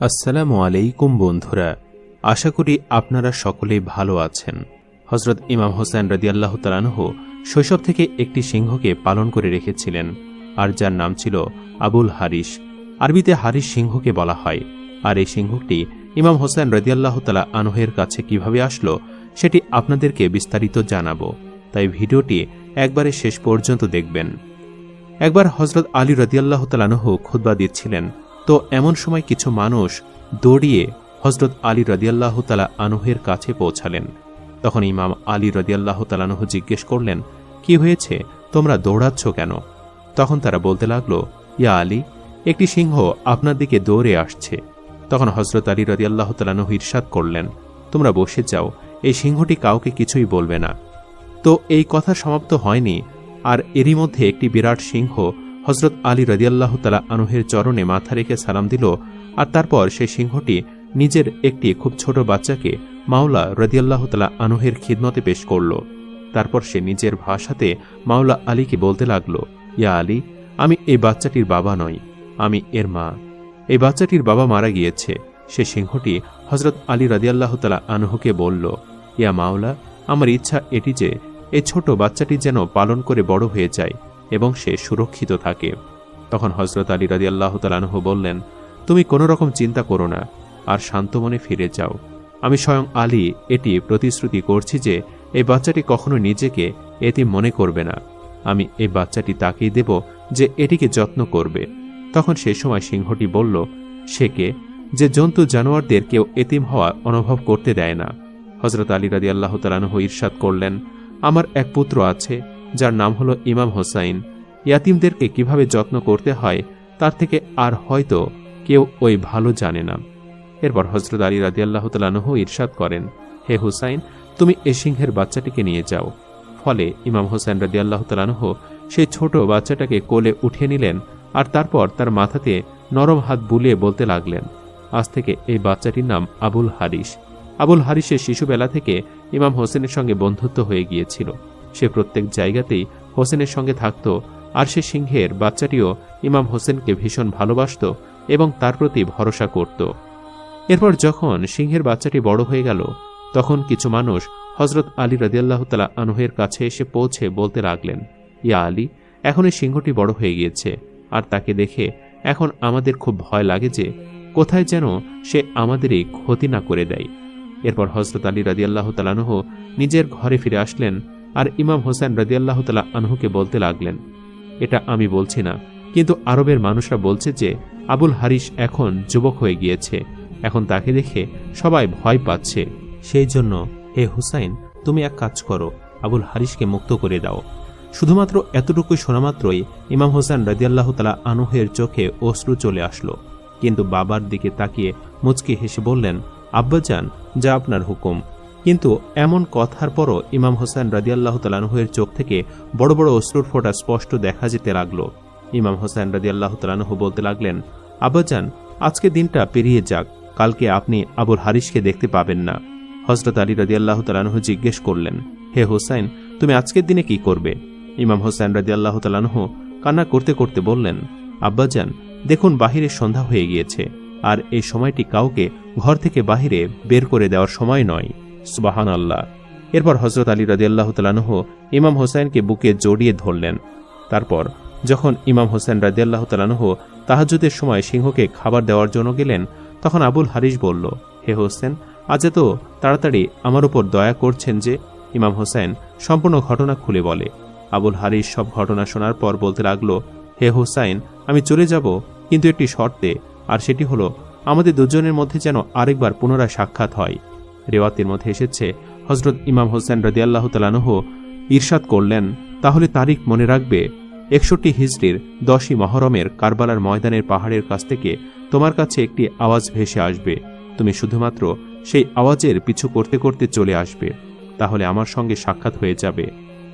আসসালামু আলাইকুম বন্ধুরা, আশা করি আপনারা সকলেই ভালো আছেন। হজরত ইমাম হোসেন রদিয়াল্লাহ তালানহ শৈশব থেকে একটি সিংহকে পালন করে রেখেছিলেন, আর যার নাম ছিল আবুল হারিস আরবিতে হারিস সিংহকে বলা হয়। আর এই সিংহটি ইমাম হোসেন রদিয়াল্লাহ তালা আনহের কাছে কীভাবে আসলো, সেটি আপনাদেরকে বিস্তারিত জানাব। তাই ভিডিওটি একবারে শেষ পর্যন্ত দেখবেন। একবার হজরত আলী রদিয়াল্লাহ তালানহ খুদ্া দিচ্ছিলেন তো এমন সময় কিছু মানুষ দৌড়িয়ে হজরত আলী রদিয়াল্লাহ তালা আনুহের কাছে পৌঁছালেন। তখন ইমাম আলী রদিয়াল্লাহ তালানহ জিজ্ঞেস করলেন, কি হয়েছে? তোমরা দৌড়াচ্ছ কেন? তখন তারা বলতে লাগল, ইয়া আলী, একটি সিংহ আপনার দিকে দৌড়ে আসছে। তখন হজরত আলী রদিয়াল্লাহ তালানহ ইরশাদ করলেন, তোমরা বসে যাও, এই সিংহটি কাউকে কিছুই বলবে না। তো এই কথা সমাপ্ত হয়নি, আর এরই মধ্যে একটি বিরাট সিংহ হজরত আলী রদিয়াল্লাহ তালা আনুহের চরণে মাথা রেখে সালাম দিল আর তারপর সেই সিংহটি নিজের একটি খুব ছোট বাচ্চাকে মাওলা রদিয়াল্লাহ তালা আনুহের খিদমতে পেশ করল। তারপর সে নিজের ভাষাতে মাওলা আলীকে বলতে লাগল, ইয়া আলী, আমি এই বাচ্চাটির বাবা নই, আমি এর মা। এই বাচ্চাটির বাবা মারা গিয়েছে। সে সিংহটি হজরত আলী রদিয়াল্লাহ তালা আনহুকে বলল, ইয়া মাওলা, আমার ইচ্ছা এটি যে এই ছোট বাচ্চাটি যেন পালন করে বড় হয়ে যায় এবং সে সুরক্ষিত থাকে। তখন হজরত আলী রাজি আল্লাহ বললেন, তুমি কোনো রকম চিন্তা করো না, আর শান্ত মনে ফিরে যাও। আমি স্বয়ং আলী, এটি প্রতিশ্রুতি করছি যে, এই বাচ্চাটি কখনো নিজেকে এটি মনে করবে না। আমি এই বাচ্চাটি তাকেই দেব যে এটিকে যত্ন করবে। তখন সে সময় সিংহটি বলল, সে কে? যে জন্তু জানোয়ারদের কেউ এতিম হওয়া অনুভব করতে দেয় না। হজরত আলী রাজি আল্লাহ তালানহ ঈর্ষাদ করলেন, আমার এক পুত্র আছে যার নাম হলো ইমাম হোসাইন। ইয়াতিমদেরকে কীভাবে যত্ন করতে হয়, তার থেকে আর হয়তো কেউ ওই ভালো জানে না। এরপর হজরত আলী রাজি আল্লাহ তালানহ ঈর্ষাদ করেন, হে হুসাইন, তুমি এ সিংহের বাচ্চাটিকে নিয়ে যাও। ফলে ইমাম হোসেন আল্লাহ তালানহ সেই ছোট বাচ্চাটাকে কোলে উঠিয়ে নিলেন আর তারপর তার মাথাতে নরম হাত বুলিয়ে বলতে লাগলেন, আজ থেকে এই বাচ্চাটির নাম আবুল হারিস। আবুল হারিসের শিশুবেলা থেকে ইমাম হোসেনের সঙ্গে বন্ধুত্ব হয়ে গিয়েছিল। সে প্রত্যেক জায়গাতেই হোসেনের সঙ্গে থাকত আর সে সিংহের বাচ্চাটিও ইমাম হোসেনকে ভীষণ ভালোবাসত এবং তার প্রতি ভরসা করত। এরপর যখন সিংহের বাচ্চাটি বড় হয়ে গেল, তখন কিছু মানুষ হজরত আলী রদিয়াল্লাহ তালা আনুহের কাছে এসে পৌঁছে বলতে লাগলেন, ইয়া আলী এখন এই সিংহটি বড় হয়ে গিয়েছে আর তাকে দেখে এখন আমাদের খুব ভয় লাগে যে কোথায় যেন সে আমাদেরই ক্ষতি না করে দেয়। এরপর হজরত আলী রাজিয়াল্লাহ তালানহ নিজের ঘরে ফিরে আসলেন আর ইমাম হোসেন রাজিয়াল্লাহ তালা আনহুকে বলতে লাগলেন, এটা আমি বলছি না। কিন্তু আরবের মানুষরা বলছে যে, আবুল হারিস এখন যুবক হয়ে গিয়েছে। এখন তাকে দেখে সবাই ভয় পাচ্ছে। সেই জন্য, হে হুসাইন, তুমি এক কাজ করো, আবুল হারিসকে মুক্ত করে দাও। শুধুমাত্র এতটুকুই শোনামাত্রই ইমাম হোসেন রাজিয়াল্লাহ তালা আনুহের চোখে অশ্রু চলে আসলো। কিন্তু বাবার দিকে তাকিয়ে মুচকি হেসে বললেন, আব্বাজান, যা আপনার হুকুম। কিন্তু এমন কথার পরও ইমাম হোসেন রাজিয়াল্লাহ তালানহের চোখ থেকে বড় বড় অশ্রুর ফোঁটা স্পষ্ট দেখা যেতে লাগল। ইমাম হোসেন রাজিয়াল্লাহ তালানহ বলতে লাগলেন, আব্বাজান, আজকে দিনটা পেরিয়ে যাক, কালকে আপনি আবুল হারিসকে দেখতে পাবেন না। হজরত আলী রাজিয়াল্লাহ তালানহ জিজ্ঞেস করলেন, হে হোসাইন তুমি আজকের দিনে কি করবে? ইমাম হোসেন রাজিয়াল্লাহ তালানহ কান্না করতে করতে বললেন, আব্বাজান, দেখুন বাহিরে সন্ধ্যা হয়ে গিয়েছে, আর এই সময়টি কাউকে ঘর থেকে বাহিরে বের করে দেওয়ার সময় নয়। সুবাহান আল্লাহ এরপর হজরত আলী রাজিয়াল্লাহ তালানহ ইমাম হোসেনকে বুকে জড়িয়ে ধরলেন। তারপর যখন ইমাম হোসেন রাজিয়াল্লাহ তালানহ তাহাজুদের সময় সিংহকে খাবার দেওয়ার জন্য গেলেন, তখন আবুল হারিস বলল, হে হোসেন, আজ এত তাড়াতাড়ি আমার উপর দয়া করছেন যে? ইমাম হোসেন সম্পূর্ণ ঘটনা খুলে বলে। আবুল হারিস সব ঘটনা শোনার পর বলতে লাগল, হে হোসাইন, আমি চলে যাব, কিন্তু একটি শর্তে, আর সেটি হলো, আমাদের দুজনের মধ্যে যেন আরেকবার পুনরায় সাক্ষাৎ হয়। রেওয়াতের মধ্যে এসেছে। হজরত ইমাম হোসেন রদিয়াল্লাহ তালানহ ঈর্ষাদ করলেন, তাহলে তারিখ মনে রাখবে, একষট্টি হিজড়ির দশই মহরমের কারবালার ময়দানের পাহাড়ের কাছ থেকে তোমার কাছে একটি আওয়াজ ভেসে আসবে। তুমি শুধুমাত্র সেই আওয়াজের পিছু করতে করতে চলে আসবে, তাহলে আমার সঙ্গে সাক্ষাৎ হয়ে যাবে।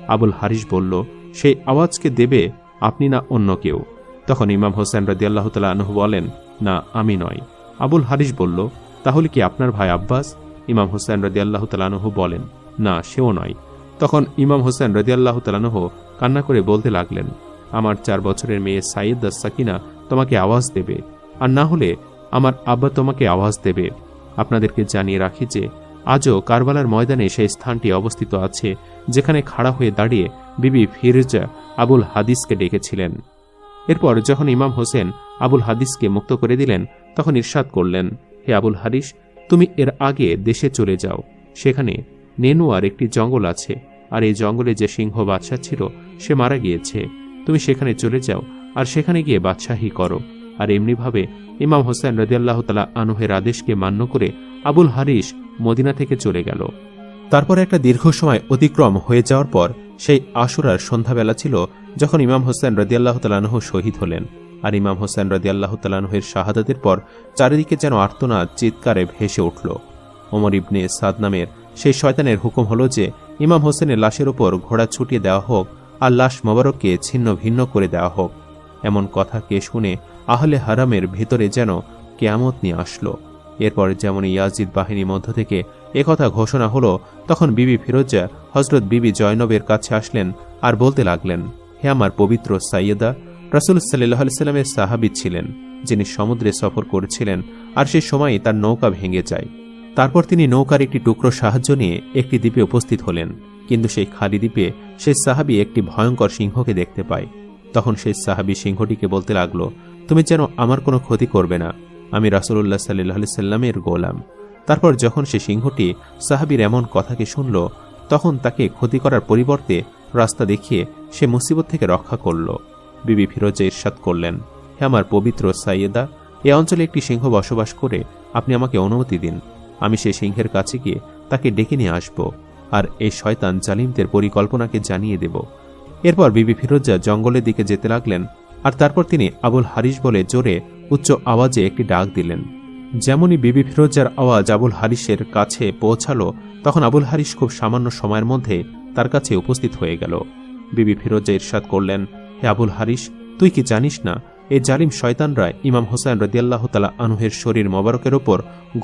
আবুল হারিস বলল, সেই আওয়াজকে দেবে আপনি না অন্য কেউ? তখন ইমাম হোসেন রাজিয়াল্লাহ তালা আনহু বলেন, না, আমি নয়। আবুল হারিস বলল, তাহলে কি আপনার ভাই আব্বাস? ইমাম হোসেন রদিয়াল্লাহ তালানহ বলেন, না, সেও নয়। তখন ইমাম হোসেন রদিয়াল্লাহ তালানহ কান্না করে বলতে লাগলেন, আমার চার বছরের মেয়ে সাইদ সাকিনা তোমাকে আওয়াজ দেবে, আর না হলে আমার আব্বা তোমাকে আওয়াজ দেবে। আপনাদেরকে জানিয়ে রাখি যে, আজও কারবালার ময়দানে সেই স্থানটি অবস্থিত আছে, যেখানে খাড়া হয়ে দাঁড়িয়ে বিবি ফিরজা আবুল হাদিসকে ডেকেছিলেন। এরপর যখন ইমাম হোসেন আবুল হাদিসকে মুক্ত করে দিলেন, তখন ইরশাদ করলেন, হে আবুল হারিস তুমি এর আগে দেশে চলে যাও। সেখানে নেনুয়ার একটি জঙ্গল আছে, আর এই জঙ্গলে যে সিংহ বাদশাহ ছিল, সে মারা গিয়েছে। তুমি সেখানে চলে যাও আর সেখানে গিয়ে বাদশাহী করো। আর এমনিভাবে ইমাম হোসেন রদিয়াল্লাহ তালা আনুহের আদেশকে মান্য করে আবুল হারিস মদিনা থেকে চলে গেল। তারপর একটা দীর্ঘ সময় অতিক্রম হয়ে যাওয়ার পর সেই আশুরার সন্ধ্যাবেলা ছিল যখন ইমাম হোসেন রদিয়াল্লাহ তালানহ শহীদ হলেন। আর ইমাম হোসেন রদিয়াল্লাহ তালানহের শাহাদাতের পর চারিদিকে যেন আর্তনাদ, চিৎকারে ভেসে উঠল। ওমর ইবনে সাদ নামের সেই শয়তানের হুকুম হল যে, ইমাম হোসেনের লাশের ওপর ঘোড়া ছুটিয়ে দেওয়া হোক আর লাশ মোবারককে ছিন্ন ভিন্ন করে দেওয়া হোক। এমন কথা কে শুনে আহলে হারামের ভেতরে যেন কেয়ামত নিয়ে আসলো। এরপর যেমন ইয়াজিদ বাহিনীর মধ্য থেকে একথা ঘোষণা হলো, তখন বিবি ফিরোজা হজরত বিবি জয়নবের কাছে আসলেন আর বলতে লাগলেন, হে আমার পবিত্র সাইয়েদা রাসুল সাল্লাহ সাল্লামের সাহাবি ছিলেন, যিনি সমুদ্রে সফর করেছিলেন আর সে সময় তার নৌকা ভেঙে যায়। তারপর তিনি নৌকার একটি টুকরো সাহায্য নিয়ে একটি দ্বীপে উপস্থিত হলেন, কিন্তু সেই খালি দ্বীপে সেই সাহাবি একটি ভয়ঙ্কর সিংহকে দেখতে পায়। তখন সেই সাহাবি সিংহটিকে বলতে লাগল, তুমি যেন আমার কোনো ক্ষতি করবে না। আমি রাসুল্লাহ সাল্লাহ সাল্লামের গোলাম। তারপর যখন সে সিংহটি সাহাবির এমন কথাকে শুনল, তখন তাকে ক্ষতি করার পরিবর্তে রাস্তা দেখিয়ে সে মুসিবত থেকে রক্ষা করল। বিবি ফিরোজা ইরশাদ করলেন, হে আমার পবিত্র সাইয়েদা, এ অঞ্চলে একটি সিংহ বসবাস করে আপনি আমাকে অনুমতি দিন। আমি সেই সিংহের কাছে গিয়ে তাকে ডেকে নিয়ে আসব আর এই শয়তান জালিমদের পরিকল্পনাকে জানিয়ে দেব। এরপর বিবি ফিরোজা জঙ্গলের দিকে যেতে লাগলেন আর তারপর তিনি আবুল হারিস বলে জোরে উচ্চ আওয়াজে একটি ডাক দিলেন। যেমনই বিবি ফিরোজার আওয়াজ আবুল হারিসের কাছে পৌঁছালো, তখন আবুল হারিস খুব সামান্য সময়ের মধ্যে তার কাছে উপস্থিত হয়ে গেল। বিবি ফিরোজা ইরশাদ করলেন হে আবুল হারিস তুই কি জানিস না এই জালিম শয়তানরা ইমাম হোসেন রদিয়াল্লাহ তালা আনুহের শরীর মোবারকের ওপর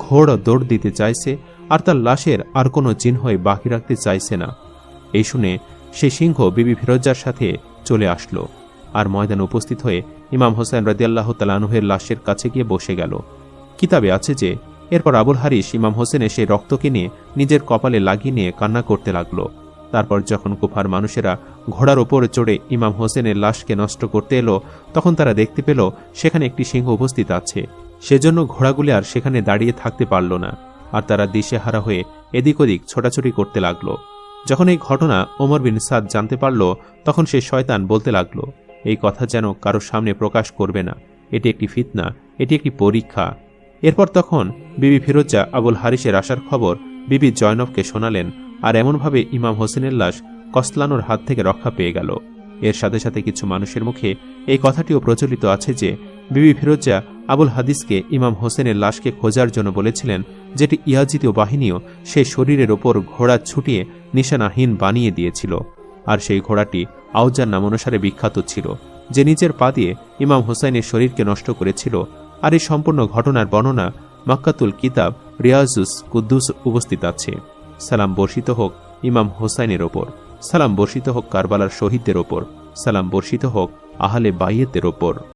ঘোড় দৌড় দিতে চাইছে, আর তার লাশের আর কোনো চিহ্নই বাকি রাখতে চাইছে না। এই শুনে সে সিংহ বিবি ফিরোজার সাথে চলে আসলো, আর ময়দানে উপস্থিত হয়ে ইমাম হোসেন রদিয়াল্লাহ তালানুহের লাশের কাছে গিয়ে বসে গেল। কিতাবে আছে যে, এরপর আবুল হারিস ইমাম হোসেনের সেই রক্তকে নিয়ে নিজের কপালে লাগিয়ে নিয়ে কান্না করতে লাগল। তারপর যখন কুফার মানুষেরা ঘোড়ার ওপর চড়ে ইমাম হোসেনের লাশকে নষ্ট করতে এলো, তখন তারা দেখতে পেল সেখানে একটি সিংহ উপস্থিত আছে। সেজন্য ঘোড়াগুলি আর সেখানে দাঁড়িয়ে থাকতে পারল না, আর তারা দিশেহারা হয়ে এদিক ওদিক ছোটাছুটি করতে লাগল। যখন এই ঘটনা ওমর বিন সাদ জানতে পারল, তখন সে শয়তান বলতে লাগল, এই কথা যেন কারোর সামনে প্রকাশ করবে না। এটি একটি ফিতনা, এটি একটি পরীক্ষা। এরপর তখন বিবি ফিরোজা আবুল হারিসের আসার খবর বিবি জয়নবকে শোনালেন আর এমনভাবে ইমাম হোসেনের লাশ কসলানোর হাত থেকে রক্ষা পেয়ে গেল। এর সাথে সাথে কিছু মানুষের মুখে এই কথাটিও প্রচলিত আছে যে, বিবি ফিরোজা আবুল হাদিসকে ইমাম হোসেনের লাশকে খোঁজার জন্য বলেছিলেন যেটি ইয়াজিতীয় বাহিনীও সেই শরীরের ওপর ঘোড়া ছুটিয়ে নিশানাহীন বানিয়ে দিয়েছিল। আর সেই ঘোড়াটি আউজার নাম অনুসারে বিখ্যাত ছিল, যে নিজের পা দিয়ে ইমাম হোসাইনের শরীরকে নষ্ট করেছিল আর এই সম্পূর্ণ ঘটনার বর্ণনা মাক্কাতুল কিতাব রিয়াজুস কুদ্দুস উপস্থিত আছে। সালাম বর্ষিত হোক ইমাম হোসাইনের ওপর, সালাম বর্ষিত হোক কারবালার শহীদদের ওপর, সালাম বর্ষিত হোক আহলে বাইয়েতের ওপর।